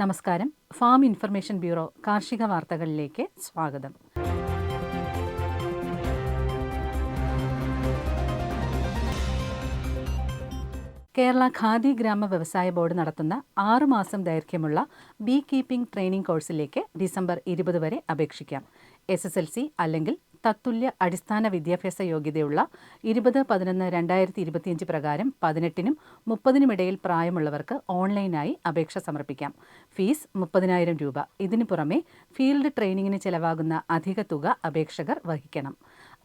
നമസ്കാരം. Farm information bureau കാർഷിക വാർത്തകളിലേക്ക് സ്വാഗതം. കേരള ഖാദി ഗ്രാമ വ്യവസായ ബോർഡ് നടത്തുന്ന ആറുമാസം ദൈർഘ്യമുള്ള ബീ കീപ്പിംഗ് ട്രെയിനിംഗ് കോഴ്സിലേക്ക് ഡിസംബർ ഇരുപത് വരെ അപേക്ഷിക്കാം. എസ് എസ് എൽ സി അല്ലെങ്കിൽ തത്തുല്യ അടിസ്ഥാന വിദ്യാഭ്യാസ യോഗ്യതയുള്ള ഇരുപത് പതിനൊന്ന് രണ്ടായിരത്തി ഇരുപത്തിയഞ്ച് പ്രകാരം പതിനെട്ടിനും മുപ്പതിനുമിടയിൽ പ്രായമുള്ളവർക്ക് ഓൺലൈനായി അപേക്ഷ സമർപ്പിക്കാം. ഫീസ് മുപ്പതിനായിരം രൂപ. ഇതിനു പുറമെ ഫീൽഡ് ട്രെയിനിങ്ങിന് ചെലവാകുന്ന അധിക തുക അപേക്ഷകർ വഹിക്കണം.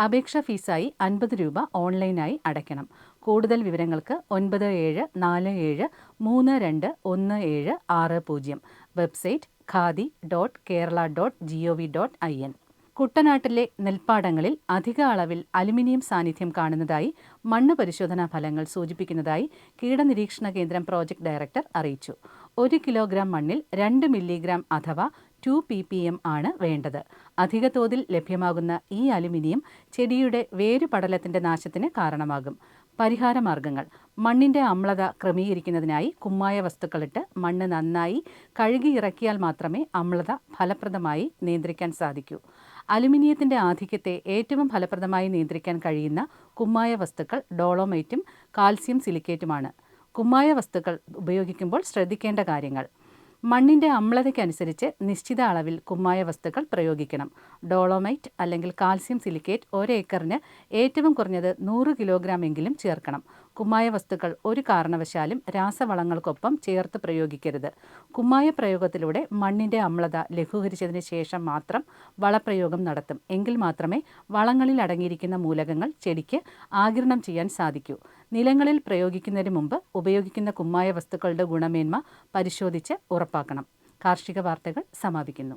അപേക്ഷാ ഫീസായി അൻപത് രൂപ ഓൺലൈനായി അടയ്ക്കണം. കൂടുതൽ വിവരങ്ങൾക്ക് ഒൻപത് ഏഴ് നാല് ഏഴ് മൂന്ന് രണ്ട് ഒന്ന് ഏഴ് ആറ് പൂജ്യം. Website khadi dot Kerala dot G O V dot I N കുട്ടനാട്ടിലെ നെൽപ്പാടങ്ങളിൽ അധിക അളവിൽ അലുമിനിയം സാന്നിധ്യം കാണുന്നതായി മണ്ണ് പരിശോധനാ ഫലങ്ങൾ സൂചിപ്പിക്കുന്നതായി കീടനിരീക്ഷണ കേന്ദ്രം പ്രോജക്ട് ഡയറക്ടർ അറിയിച്ചു. ഒരു കിലോഗ്രാം മണ്ണിൽ രണ്ട് മില്ലിഗ്രാം അഥവാ ടു പി പി എം ആണ് വേണ്ടത്. അധിക തോതിൽ ലഭ്യമാകുന്ന ഈ അലുമിനിയം ചെടിയുടെ വേരുപടലത്തിന്റെ നാശത്തിന് കാരണമാകും. പരിഹാരമാർഗങ്ങൾ. മണ്ണിന്റെ അമ്ലത ക്രമീകരിക്കുന്നതിനായി കുമ്മായ വസ്തുക്കളിട്ട് മണ്ണ് നന്നായി കഴുകി ഇറക്കിയാൽ മാത്രമേ അമ്ലത ഫലപ്രദമായി നിയന്ത്രിക്കാൻ സാധിക്കൂ. അലുമിനിയത്തിന്റെ ആധിക്യത്തെ ഏറ്റവും ഫലപ്രദമായി നിയന്ത്രിക്കാൻ കഴിയുന്ന കുമ്മായ വസ്തുക്കൾ ഡോളോമൈറ്റും കാൽസ്യം സിലിക്കേറ്റുമാണ്. കുമ്മായ വസ്തുക്കൾ ഉപയോഗിക്കുമ്പോൾ ശ്രദ്ധിക്കേണ്ട കാര്യങ്ങൾ. മണ്ണിന്റെ അമ്ലതയ്ക്കനുസരിച്ച് നിശ്ചിത അളവിൽ കുമ്മായ വസ്തുക്കൾ പ്രയോഗിക്കണം. ഡോളോമൈറ്റ് അല്ലെങ്കിൽ കാൽസ്യം സിലിക്കേറ്റ് ഒരേക്കറിന് ഏറ്റവും കുറഞ്ഞത് നൂറ് കിലോഗ്രാം എങ്കിലും ചേർക്കണം. കുമ്മായ വസ്തുക്കൾ ഒരു കാരണവശാലും രാസവളങ്ങൾക്കൊപ്പം ചേർത്ത് പ്രയോഗിക്കരുത്. കുമ്മായ പ്രയോഗത്തിലൂടെ മണ്ണിന്റെ അമ്ലത ലഘൂകരിച്ചതിന് ശേഷം മാത്രം വളപ്രയോഗം നടത്തും. എങ്കിൽ മാത്രമേ വളങ്ങളിൽ അടങ്ങിയിരിക്കുന്ന മൂലകങ്ങൾ ചെടിക്ക് ആകിരണം ചെയ്യാൻ സാധിക്കൂ. നിലങ്ങളിൽ പ്രയോഗിക്കുന്നതിന് മുമ്പ് ഉപയോഗിക്കുന്ന കുമ്മായ വസ്തുക്കളുടെ ഗുണമേന്മ പരിശോധിച്ച് ഉറപ്പാക്കണം. കാർഷിക വാർത്തകൾ സമാപിക്കുന്നു.